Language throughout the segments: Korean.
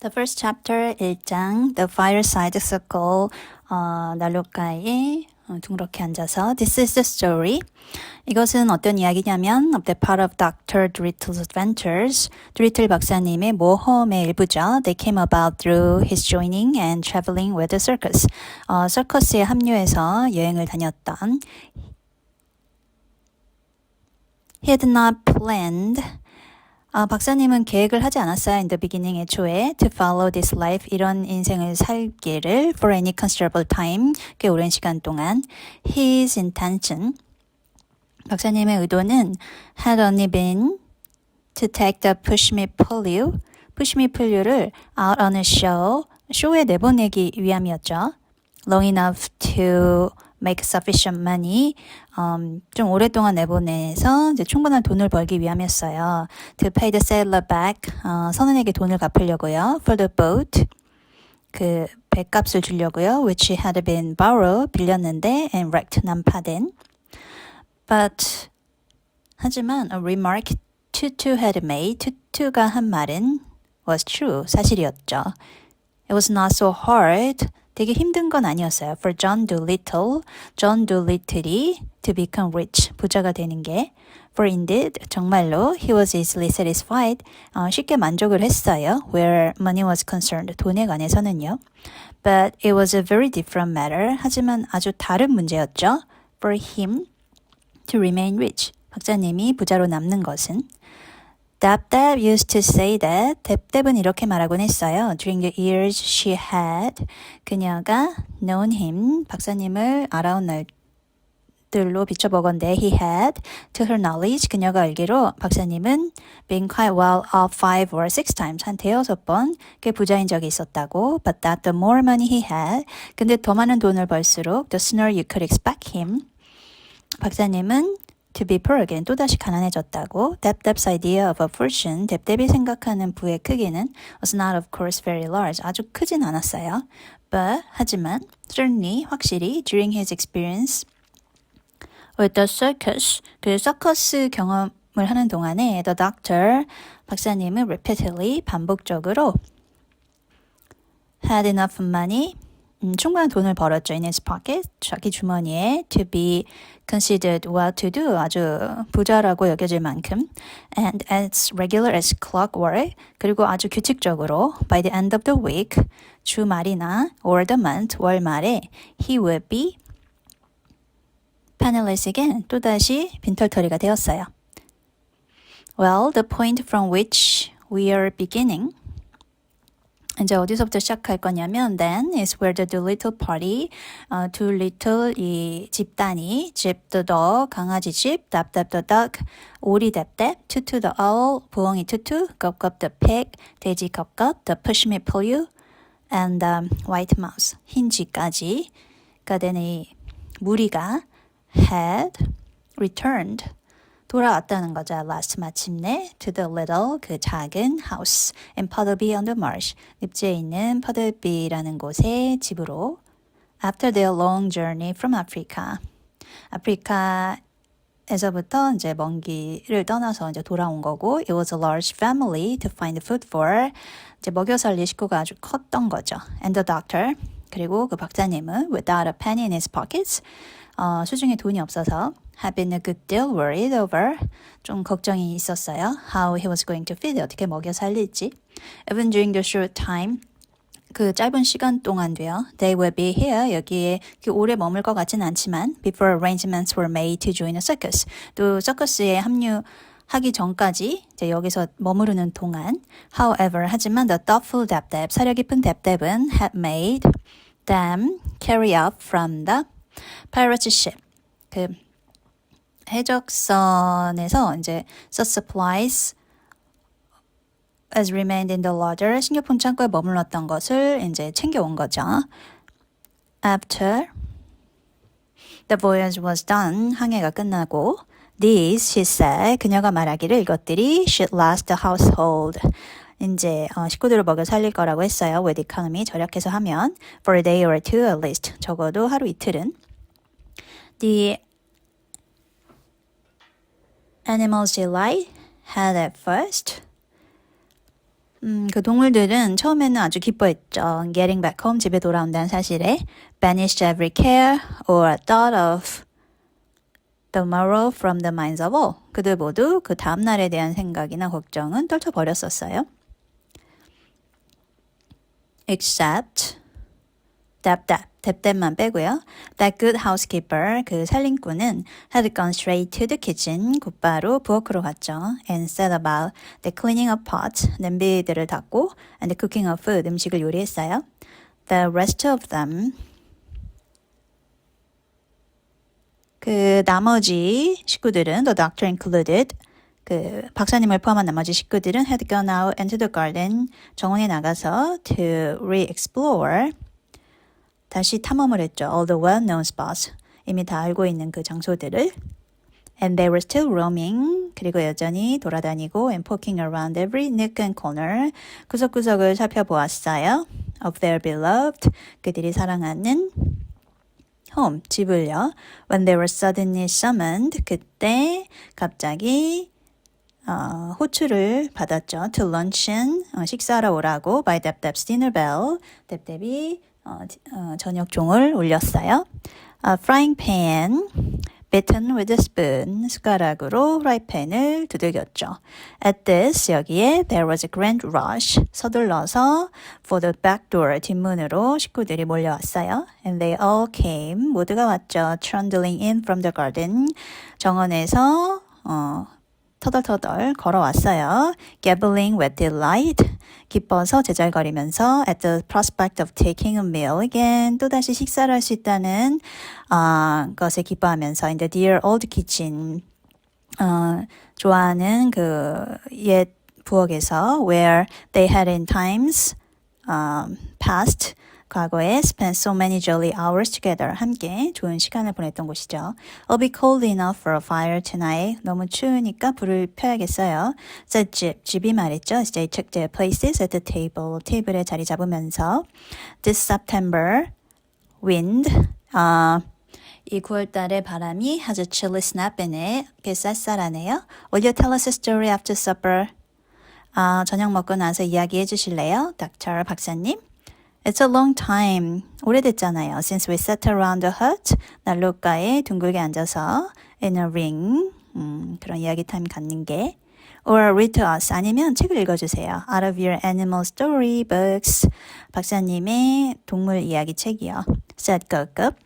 The first chapter 1장 The Fireside Circle 어, 난로가에 어, 둥그렇게 앉아서 This is the story. 이것은 어떤 이야기냐면 of the part of Dr. Drittle's adventures. 드리틀 박사님의 모험의 일부죠. They came about through his joining and traveling with the circus. 어, 서커스에 합류해서 여행을 다녔던 He had not planned 아, 박사님은 계획을 하지 않았어요. In the beginning, 애초에 to follow this life 이런 인생을 살기를 for any considerable time 꽤 오랜 시간 동안 his intention 박사님의 의도는 had only been to take the push me pull you push me pull you를 out on a show 쇼에 내보내기 위함이었죠. long enough to make sufficient money. 음, 좀 오랫동안 내보내서 이제 충분한 돈을 벌기 위함이었어요. To pay the sailor back. 어, 선원에게 돈을 갚으려고요. For the boat. 그 배값을 주려고요. Which had been borrowed. 빌렸는데 and wrecked. 난파된. But 하지만 a remark Tutu had made. Tutu가 한 말은 was true. 사실이었죠. It was not so hard. 되게 힘든 건 아니었어요. For John Doolittle, John Doolittle이 to become rich, 부자가 되는 게. For indeed, 정말로 he was easily satisfied, 어, 쉽게 만족을 했어요. Where money was concerned, 돈에 관해서는요. But it was a very different matter. 하지만 아주 다른 문제였죠. For him to remain rich, 박사님이 부자로 남는 것은 Dab-Dab used to say that. 뎁뎁은 이렇게 말하곤 했어요. During the years she had. 그녀가 known him. 박사님을 알아온 날들로 비춰보건대 he had. To her knowledge. 그녀가 알기로 박사님은 been quite well off five or six times. 한 대여섯 번 꽤 부자인 적이 있었다고. But that the more money he had. 근데 더 많은 돈을 벌수록 the sooner you could expect him. 박사님은 to be poor again 또다시 가난해졌다고 Dab-Dab's idea of a fortune 뎁뎁이 생각하는 부의 크기는 was not of course very large 아주 크진 않았어요 but 하지만 certainly 확실히 during his experience with the circus 그 서커스 경험을 하는 동안에 the doctor 박사님은 repeatedly 반복적으로 had enough money 음, 충분한 돈을 벌었죠. In his pocket, 자기 주머니에 to be considered well-to-do, 아주 부자라고 여겨질 만큼 and as regular as clockwork, 그리고 아주 규칙적으로 by the end of the week, 주말이나 or the month, 월 말에 he would be again, 또다시 빈털터리가 되었어요. Well, the point from which we are beginning 이제 어디서부터 시작할 거냐면 then is where the Doolittle party, 어, Doolittle 이 집단이 집 the dog 강아지 집, dap dap the duck 오리 뎁뎁, tutu the owl 부엉이 tutu, 겁겁 the pig 돼지 겁겁, the push me pull you and the white mouse 흰 쥐까지가 되는 이 무리가 had returned 돌아왔다는 거죠. Last 마침내 to the little 그 작은 house in Puddleby on the Marsh 늪지에 있는 퍼들비라는 곳에 집으로 after their long journey from Africa 아프리카 에서부터 이제 먼 길을 떠나서 이제 돌아온 거고 it was a large family to find food for 이제 먹여 살릴 식구가 아주 컸던 거죠. And the doctor 그리고 그 박사님은 without a penny in his pockets 어, 수중에 돈이 없어서 had been a good deal worried over. 좀 걱정이 있었어요. How he was going to feed. 어떻게 먹여 살릴지. Even during the short time. 그 짧은 시간 동안도요. They will be here. 여기에 그 오래 머물 것 같진 않지만 before arrangements were made to join a circus. 또 서커스에 합류 하기 전까지 이제 여기서 머무르는 동안 however 하지만 the thoughtful dab-dab 사려 깊은 dab-dab은 had made them carry up from the pirate ship 그 해적선에서 이제 so supplies as remained in the larder 식료품 창고에 머물렀던 것을 이제 챙겨온 거죠. After the voyage was done 항해가 끝나고 these she said 그녀가 말하기를 이것들이 should last the household 이제 어, 식구들을 먹여 살릴 거라고 했어요. with economy 절약해서 하면 for a day or two at least 적어도 하루 이틀은 the animals delight had at first 음, 그 동물들은 처음에는 아주 기뻐했죠. Getting back home, 집에 돌아온다는 사실에 banished every care or thought of the morrow from the minds of all. 그들 모두 그 다음 날에 대한 생각이나 걱정은 떨쳐버렸었어요. except 답답 답답만 빼고요. That good housekeeper 그 살림꾼은 had gone straight to the kitchen 곧바로 부엌으로 갔죠. And set about the cleaning of pots 냄비들을 닦고 and the cooking of food 음식을 요리했어요. The rest of them 그 나머지 식구들은 the doctor included 그 박사님을 포함한 나머지 식구들은 had gone out into the garden 정원에 나가서 to re-explore 다시 탐험을 했죠. All the well-known spots 이미 다 알고 있는 그 장소들을 And they were still roaming. 그리고 여전히 돌아다니고 and poking around every nook and corner. 구석구석을 살펴보았어요. Of their beloved. 그들이 사랑하는 home, 집을요. When they were suddenly summoned. 그때 갑자기 어, 호출을 받았죠. To luncheon, 어, 식사하러 오라고 by dinner bell. 뎁뎁이 어, 어, 저녁 종을 울렸어요. A frying pan, bitten with a spoon. 숟가락으로 프라이팬을 두들겼죠. At this, 여기에 there was a grand rush. 서둘러서 for the back door, 뒷문으로 식구들이 몰려왔어요. And they all came. 모두가 왔죠. trundling in from the garden. 정원에서 어, 터덜터덜 걸어왔어요. Gabbling with delight. 기뻐서 제잘거리면서 at the prospect of taking a meal again. 또다시 식사를 할 수 있다는 어, 것을 기뻐하면서 in the dear old kitchen. 어, 좋아하는 그 옛 부엌에서 where they had in times um, past 과거에 spent so many jolly hours together 함께 좋은 시간을 보냈던 곳이죠. I'll be cold enough for a fire tonight. 너무 추우니까 불을 펴야겠어요. said 집, 집이 말했죠. They took their places at the table. 테이블에 자리 잡으면서 This September wind 아이 9월 달의 바람이 has a chilly snap in it. 꽤 쌀쌀하네요. Will you tell us a story after supper? 아, 저녁 먹고 나서 이야기해 주실래요? 닥터 박사님. It's a long time. 오래됐잖아요. Since we sat around the hut. 난로가에 둥글게 앉아서 in a ring. 음, 그런 이야기 타임 갖는 게. Or read to us. 아니면 책을 읽어주세요. Out of your animal story books. 박사님의 동물 이야기 책이요. said 급급.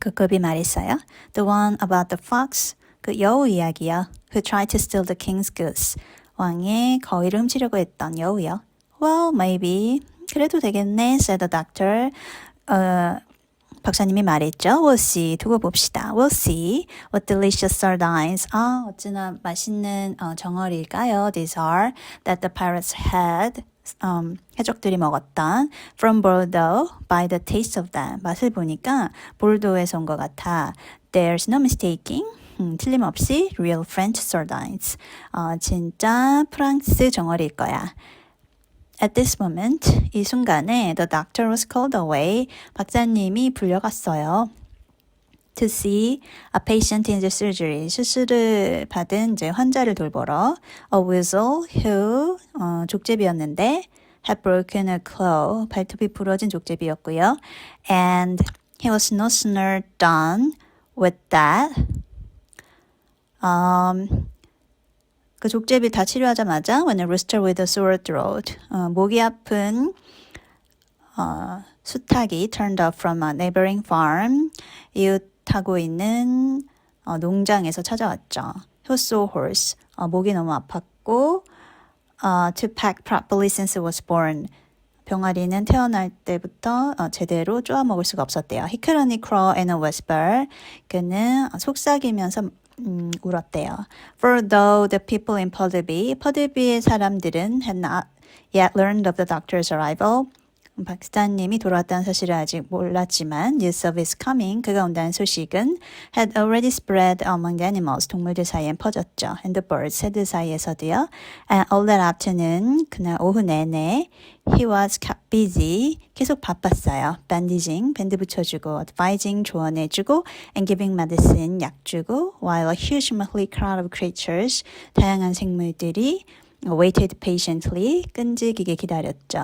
급급이 말했어요. The one about the fox. 그 여우 이야기요. Who tried to steal the king's goose. 왕의 거위를 훔치려고 했던 여우요. Well, maybe. 그래도 되겠네, said the doctor. 어, 박사님이 말했죠. We'll see. 두고 봅시다. We'll see. What delicious sardines. 아, 어찌나 맛있는 어, 정어리일까요? These are that the pirates had. Um, 해적들이 먹었던 from Bordeaux by the taste of them. 맛을 보니까 볼도에서 온 것 같아. There's no mistaking. 음, 틀림없이 real French sardines. 어, 진짜 프랑스 정어리일 거야. At this moment, 이 순간에 the doctor was called away. 박사님이 불려갔어요. To see a patient in the surgery. 수술을 받은 이제 환자를 돌보러. A weasel who 어, 족제비였는데 had broken a claw. 발톱이 부러진 족제비였고요. And he was no sooner done with that. Um, 그 족제비 다 치료하자마자 when a rooster with a sore throat 어, 목이 아픈 어, 수탉이 turned up from a neighboring farm 이웃하고 있는 어, 농장에서 찾아왔죠. He was so hoarse 어, 목이 너무 아팠고 어, to pack properly since it was born 병아리는 태어날 때부터 어, 제대로 쪼아 먹을 수가 없었대요. He could only crawl and whisper. 그는 속삭이면서 음, 울었대요. For though the people in 퍼드비, 퍼드비의 사람들은 had not yet learned of the doctor's arrival. 박사님이 돌아왔다는 사실을 아직 몰랐지만 news of his coming, 그가 온다는 소식은 had already spread among the animals, 동물들 사이엔 퍼졌죠. And the birds, 새들 사이에서도요. And all that afternoon, 그날 오후 내내 he was kept busy, 계속 바빴어요. bandaging, 밴드 붙여주고, advising, 조언해주고, and giving medicine, 약 주고, while a huge motley crowd of creatures, 다양한 생물들이 waited patiently 끈질기게 기다렸죠.